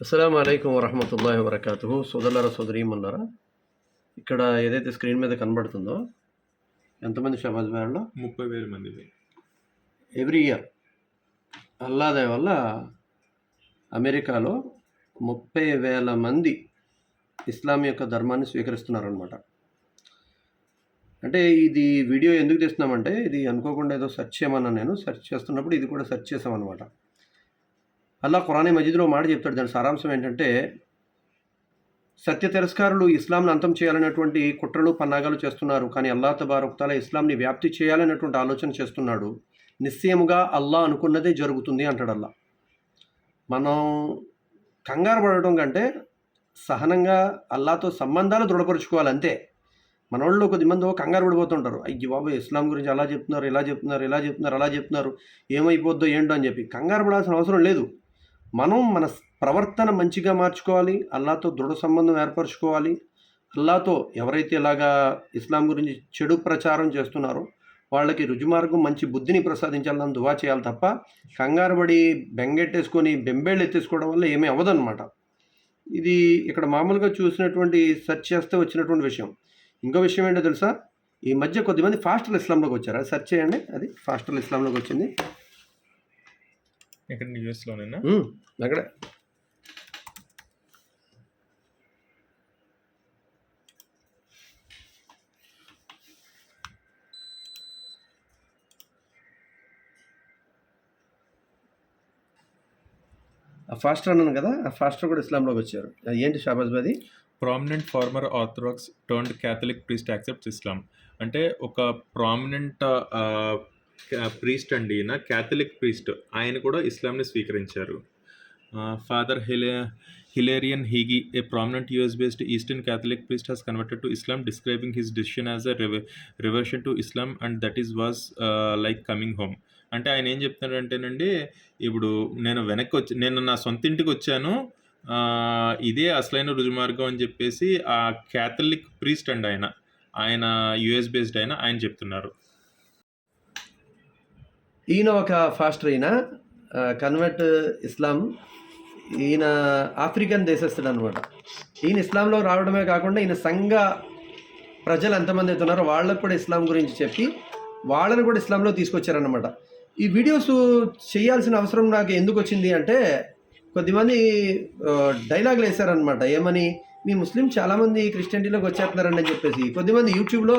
అస్సలం అయికం వరహమతుల్లాhi వబర్కాతుహు. సోదరులారా సోదరీమన్నారా ఇక్కడ ఏదైతే స్క్రీన్ మీద కనబడుతుందో ఎంతమంది షబాజ్ బ్యాడ్లో ముప్పై వేల మంది. ఎవ్రీ ఇయర్ అల్లాదే వల్ల అమెరికాలో ముప్పై వేల మంది ఇస్లాం యొక్క ధర్మాన్ని స్వీకరిస్తున్నారనమాట అంటే ఇది వీడియో ఎందుకు తీస్తున్నామంటే ఇది అనుకోకుండా ఏదో సెర్చ్ చేయమన్నా నేను. సెర్చ్ చేస్తున్నప్పుడు ఇది కూడా సెర్చ్ చేసామన్నమాట అల్లా ఖురానీ మజీద్లో మాట చెప్తాడు దాని సారాంశం ఏంటంటే సత్య తిరస్కారులు ఇస్లాంను అంతం చేయాలనేటువంటి కుట్రలు పన్నాగాలు చేస్తున్నారు. కానీ అల్లా తబారుక్తాల ఇస్లాంని వ్యాప్తి చేయాలనేటువంటి ఆలోచన చేస్తున్నాడు. నిశ్చయముగా అల్లా అనుకున్నదే జరుగుతుంది అంటాడు అల్లా. మనం కంగారు పడటం కంటే సహనంగా అల్లాతో సంబంధాలు దృఢపరుచుకోవాలి అంతే. మన వాళ్ళు కొద్దిమంది కంగారు పడిపోతుంటారు. అయ్యి బాబు ఇస్లాం గురించి అలా చెప్తున్నారు ఇలా చెప్తున్నారు ఇలా చెప్తున్నారు అలా చెప్తున్నారు. ఏమైపోద్దో ఏంటో అని చెప్పి. కంగారు పడాల్సిన అవసరం లేదు. మనం మన ప్రవర్తన మంచిగా మార్చుకోవాలి అల్లాతో దృఢ సంబంధం ఏర్పరచుకోవాలి. అల్లాతో ఎవరైతే ఇలాగా ఇస్లాం గురించి చెడు ప్రచారం చేస్తున్నారో వాళ్ళకి రుజుమార్గం మంచి బుద్ధిని ప్రసాదించాలని దువా చేయాలి తప్ప కంగారుబడి బెంగెట్టేసుకొని బెంబేళ్ళు ఎత్తేసుకోవడం వల్ల ఏమీ అవ్వదన్నమాట. ఇది ఇక్కడ మామూలుగా చూసినటువంటి సెర్చ్ చేస్తే వచ్చినటువంటి విషయం. ఇంకో విషయం ఏంటో తెలుసా? ఈ మధ్య కొద్దిమంది ఫాస్టల్ ఇస్లాంలోకి వచ్చారు. అది సెర్చ్ చేయండి. అది ఫాస్టల్ ఇస్లాంలోకి వచ్చింది. ఇక్కడ యూఎస్లోనేనా? అక్కడే. ఆ ఫాస్టర్ అన్నాను కదా ఆ ఫాస్టర్ కూడా ఇస్లాంలోకి వచ్చారు. ఏంటి Shahbaz Badi? Prominent former orthodox turned catholic priest accepts Islam అంటే ఒక ప్రామినెంట్ ప్రీస్ట్ అండి ఈయన క్యాథలిక్ ప్రీస్ట్. ఆయన కూడా ఇస్లాంని స్వీకరించారు. Father హిలే Hilarion Heagy a prominent US based eastern catholic priest has converted to Islam describing his decision as a reversion to Islam and that is was like coming home. అంటే ఆయన ఏం చెప్తున్నాడంటేనండి ఇప్పుడు నేను వెనక్కి వచ్చి నేను నా సొంత ఇంటికి వచ్చాను ఇదే అసలైన రుజుమార్గం అని చెప్పేసి ఆ క్యాథలిక్ ప్రీస్ట్ అండి ఆయన. ఆయన యుఎస్ బేస్డ్ ఆయన ఆయన చెప్తున్నారు. ఈయన ఒక ఫాస్టర్ ఈయన. Convert Islam. ఈయన ఆఫ్రికన్ దేశస్తుడు అనమాట ఈయన ఇస్లాంలో రావడమే కాకుండా ఈయన సంఘ ప్రజలు ఎంతమంది అయితే ఉన్నారో వాళ్ళకు కూడా ఇస్లాం గురించి చెప్పి వాళ్ళని కూడా ఇస్లాంలో తీసుకొచ్చారనమాట ఈ వీడియోస్ చేయాల్సిన అవసరం నాకు ఎందుకు వచ్చింది అంటే కొద్దిమంది డైలాగులు వేశారనమాట ఏమని? మీ ముస్లిం చాలామంది క్రిస్టియనిటీలోకి వచ్చేస్తున్నారని చెప్పేసి. కొద్దిమంది యూట్యూబ్లో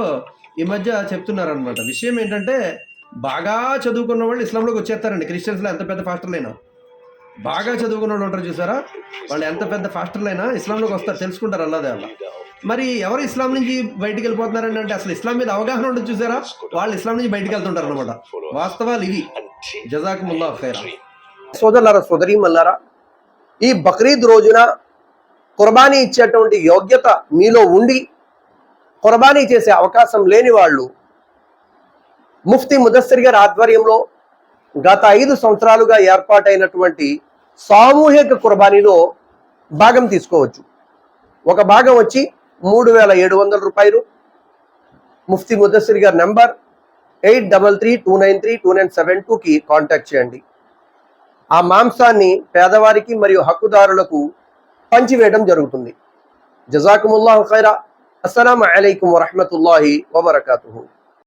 ఈ మధ్య చెప్తున్నారనమాట విషయం ఏంటంటే బాగా చదువుకున్న వాళ్ళు ఇస్లాంలోకి వచ్చేస్తారండి. క్రిస్టియన్స్లో ఎంత పెద్ద ఫాస్టర్లైనా. బాగా చదువుకున్న వాళ్ళు ఉంటారు చూసారా? వాళ్ళు ఎంత పెద్ద ఫాస్టర్లైనా ఇస్లాంలోకి వస్తారు. తెలుసుకుంటారు అల్లాదే అలా మరి ఎవరు ఇస్లాం నుంచి బయటికి వెళ్ళిపోతున్నారని అంటే అసలు ఇస్లాం మీద అవగాహన ఉండదు చూసారా? వాళ్ళు ఇస్లాం నుంచి బయటికి వెళ్తుంటారు అనమాట వాస్తవాలు ఇవి. జజాకుముల్లా ఖైరా. సోదరులారా సోదరి మల్లారా ఈ బక్రీద్ రోజున కుర్బానీ ఇచ్చేటువంటి యోగ్యత మీలో ఉండి కుర్బానీ చేసే అవకాశం లేని వాళ్ళు ముఫ్తీ ముదస్సిర్ గారి ఆధ్వర్యంలో గత ఐదు సంవత్సరాలుగా ఏర్పాటైనటువంటి సామూహిక కుర్బానీలో భాగం తీసుకోవచ్చు. ఒక భాగం వచ్చి మూడు వేల ఏడు వందల రూపాయలు. ముఫ్తీ ముదస్సిర్ గారి number eight double three two nine three two nine seven టూకి కాంటాక్ట్ చేయండి. ఆ మాంసాన్ని పేదవారికి మరియు హక్కుదారులకు పంచివేయడం జరుగుతుంది. జజాకుముల్లాహు ఖైరా. అస్సలం అలైకుం వరహమతుల్లాహి వబర్కాతుహు.